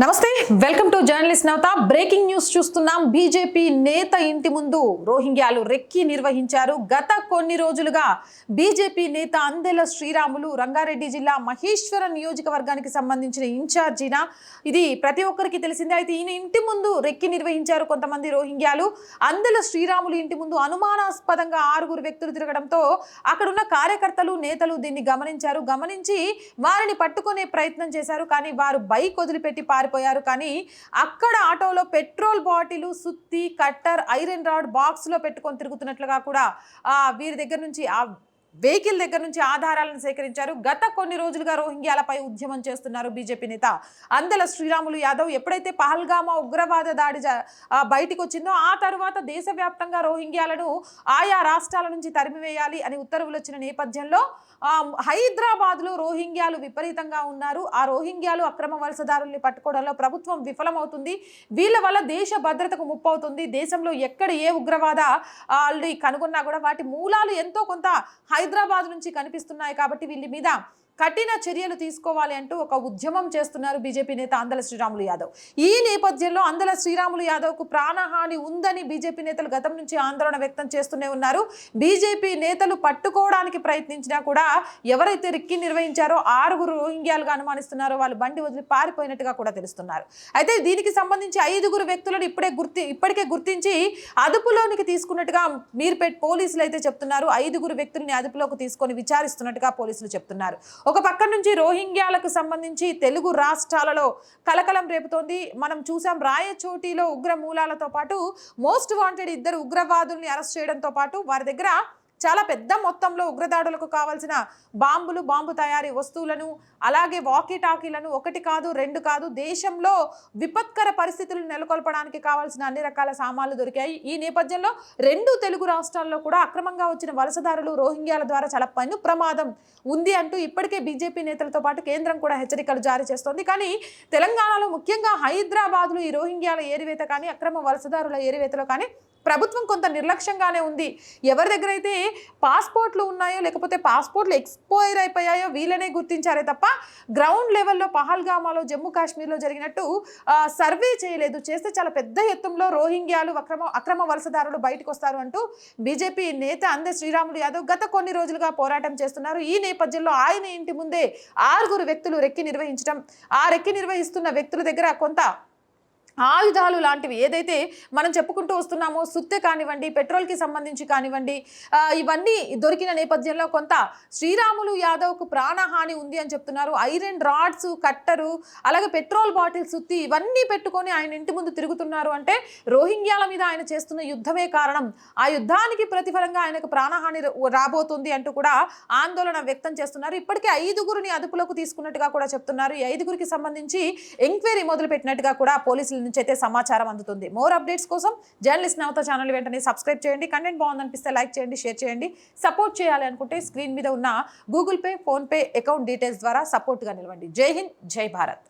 నమస్తే welcome to journalist Navata. Breaking news చూస్తున్నాం. BJP నేత ఇంటి ముందు రోహింగ్యాలు రెక్కి నిర్వహించారు. గత కొన్ని రోజులుగా బీజేపీ నేత అందెల శ్రీరాములు రంగారెడ్డి జిల్లా మహేశ్వర నియోజకవర్గానికి సంబంధించిన ఇన్ఛార్జీన? ఇది ప్రతి ఒక్కరికి తెలిసిందే. అయితే ఈయన ఇంటి ముందు రెక్కి నిర్వహించారు కొంతమంది రోహింగ్యాలు. అందెల శ్రీరాములు ఇంటి ముందు అనుమానాస్పదంగా ఆరుగురు వ్యక్తులు తిరగడంతో అక్కడున్న కార్యకర్తలు నేతలు దీన్ని గమనించారు. గమనించి వారిని పట్టుకునే ప్రయత్నం చేశారు. కానీ వారు బైక్ వదిలిపెట్టి పారిపోయారు. కానీ అక్కడ ఆటోలో పెట్రోల్ బాటిల్ సుత్తి కట్టర్ ఐరన్ రాడ్ బాక్స్లో పెట్టుకొని తిరుగుతున్నట్లుగా కూడా వీరి దగ్గర నుంచి ఆ వెహికల్ దగ్గర నుంచి ఆధారాలను సేకరించారు. గత కొన్ని రోజులుగా రోహింగ్యాలపై ఉద్యమం చేస్తున్నారు బీజేపీ నేత అందల శ్రీరాములు యాదవ్. ఎప్పుడైతే పహల్గామా ఉగ్రవాద దాడి బయటకు బయటికి వచ్చిందో ఆ తర్వాత దేశవ్యాప్తంగా రోహింగ్యాలను ఆయా రాష్ట్రాల నుంచి తరిమివేయాలి అని ఉత్తర్వులు వచ్చిన నేపథ్యంలో హైదరాబాద్లో రోహింగ్యాలు విపరీతంగా ఉన్నారు. ఆ రోహింగ్యాలు అక్రమ వలసదారుల్ని పట్టుకోవడంలో ప్రభుత్వం విఫలమవుతుంది. వీళ్ళ వల్ల దేశ భద్రతకు ముప్పు అవుతుంది దేశంలో ఎక్కడ ఏ ఉగ్రవాద ఆల్రెడీ కనుగొన్నా కూడా వాటి మూలాలు ఎంతో కొంత హైదరాబాద్ నుంచి కనిపిస్తున్నాయి కాబట్టి వీళ్ళ మీద కఠిన చర్యలు తీసుకోవాలి అంటూ ఒక ఉద్యమం చేస్తున్నారు బీజేపీ నేత అందల శ్రీరాములు యాదవ్. ఈ నేపథ్యంలో అందల శ్రీరాములు యాదవ్కు ప్రాణహాని ఉందని బీజేపీ నేతలు గతం నుంచి ఆందోళన వ్యక్తం చేస్తూనే ఉన్నారు. బీజేపీ నేతలు పట్టుకోవడానికి ప్రయత్నించినా కూడా ఎవరైతే రిక్కి నిర్వహించారో ఆరుగురు రోహింగ్యాలుగా అనుమానిస్తున్నారో వాళ్ళు బండి వదిలి పారిపోయినట్టుగా కూడా తెలుస్తున్నారు. అయితే దీనికి సంబంధించి ఐదుగురు వ్యక్తులను ఇప్పుడే గుర్తి ఇప్పటికే గుర్తించి అదుపులోనికి తీసుకున్నట్టుగా మీర్పేట్ పోలీసులు అయితే చెప్తున్నారు. ఐదుగురు వ్యక్తుల్ని అదుపులోకి తీసుకొని విచారిస్తున్నట్టుగా పోలీసులు చెప్తున్నారు. ఒక పక్క నుంచి రోహింగ్యాలకు సంబంధించి తెలుగు రాష్ట్రాలలో కలకలం రేపుతోంది. మనం చూసాం రాయచోటిలో ఉగ్ర మూలాలతో పాటు మోస్ట్ వాంటెడ్ ఇద్దరు ఉగ్రవాదుల్ని అరెస్ట్ చేయడంతో పాటు వారి దగ్గర చాలా పెద్ద మొత్తంలో ఉగ్రదాడులకు కావాల్సిన బాంబులు బాంబు తయారీ వస్తువులను అలాగే వాకీ టాకీలను ఒకటి కాదు రెండు కాదు దేశంలో విపత్కర పరిస్థితులు నెలకొల్పడానికి కావాల్సిన అన్ని రకాల సామాన్లు దొరికాయి. ఈ నేపథ్యంలో రెండు తెలుగు రాష్ట్రాల్లో కూడా అక్రమంగా వచ్చిన వలసదారులు రోహింగ్యాల ద్వారా చాలా పన్ను ప్రమాదం ఉంది అంటూ ఇప్పటికే బీజేపీ నేతలతో పాటు కేంద్రం కూడా హెచ్చరికలు జారీ చేస్తోంది. కానీ తెలంగాణలో ముఖ్యంగా హైదరాబాద్లో ఈ రోహింగ్యాల ఏరివేత కానీ అక్రమ వలసదారుల ఏరివేతలో కానీ ప్రభుత్వం కొంత నిర్లక్ష్యంగానే ఉంది. ఎవరి దగ్గర అయితే పాస్పోర్ట్లు ఉన్నాయో లేకపోతే పాస్పోర్ట్లు ఎక్స్పైర్ అయిపోయాయో వీళ్ళనే గుర్తించారే తప్ప గ్రౌండ్ లెవెల్లో పహల్గామాలో జమ్మూ కాశ్మీర్లో జరిగినట్టు సర్వే చేయలేదు. చేస్తే చాలా పెద్ద ఎత్తులో రోహింగ్యాలు అక్రమ అక్రమ వలసదారులు బయటకు వస్తారు అంటూ బీజేపీ నేత అందే శ్రీరాములు యాదవ్ గత కొన్ని రోజులుగా పోరాటం చేస్తున్నారు. ఈ నేపథ్యంలో ఆయన ఇంటి ముందే ఆరుగురు వ్యక్తులు రెక్కి నిర్వహించడం ఆ రెక్కి నిర్వహిస్తున్న వ్యక్తుల దగ్గర కొంత ఆయుధాలు లాంటివి ఏదైతే మనం చెప్పుకుంటూ వస్తున్నామో సుత్తె కానివ్వండి పెట్రోల్కి సంబంధించి కానివ్వండి ఇవన్నీ దొరికిన నేపథ్యంలో కొంత శ్రీరాములు యాదవ్కు ప్రాణహాని ఉంది అని చెప్తున్నారు. ఐరన్ రాడ్స్ కట్టరు అలాగే పెట్రోల్ బాటిల్ సుత్తి ఇవన్నీ పెట్టుకొని ఆయన ఇంటి ముందు తిరుగుతున్నారు అంటే రోహింగ్యాల మీద ఆయన చేస్తున్న యుద్ధమే కారణం. ఆ యుద్ధానికి ప్రతిఫలంగా ఆయనకు ప్రాణహాని రాబోతుంది అంటూ కూడా ఆందోళన వ్యక్తం చేస్తున్నారు. ఇప్పటికే ఐదుగురిని అదుపులోకి తీసుకున్నట్టుగా కూడా చెప్తున్నారు. ఈ ఐదుగురికి సంబంధించి ఎంక్వైరీ మొదలు పెట్టినట్టుగా కూడా పోలీసులు నుంచి అయితే సమాచారం అందుతుంది. మోర్ అప్డేట్స్ కోసం జర్నలిస్ట్ నవత ఛానల్ వెంటనే సబ్స్క్రైబ్ చేయండి. కంటెంట్ బాగుందనిపిస్తే లైక్ చేయండి షేర్ చేయండి. సపోర్ట్ చేయాలి అనుకుంటే స్క్రీన్ మీద ఉన్న Google Pay PhonePe account details ద్వారా సపోర్ట్గా నిలవండి. జై హింద్ జై భారత్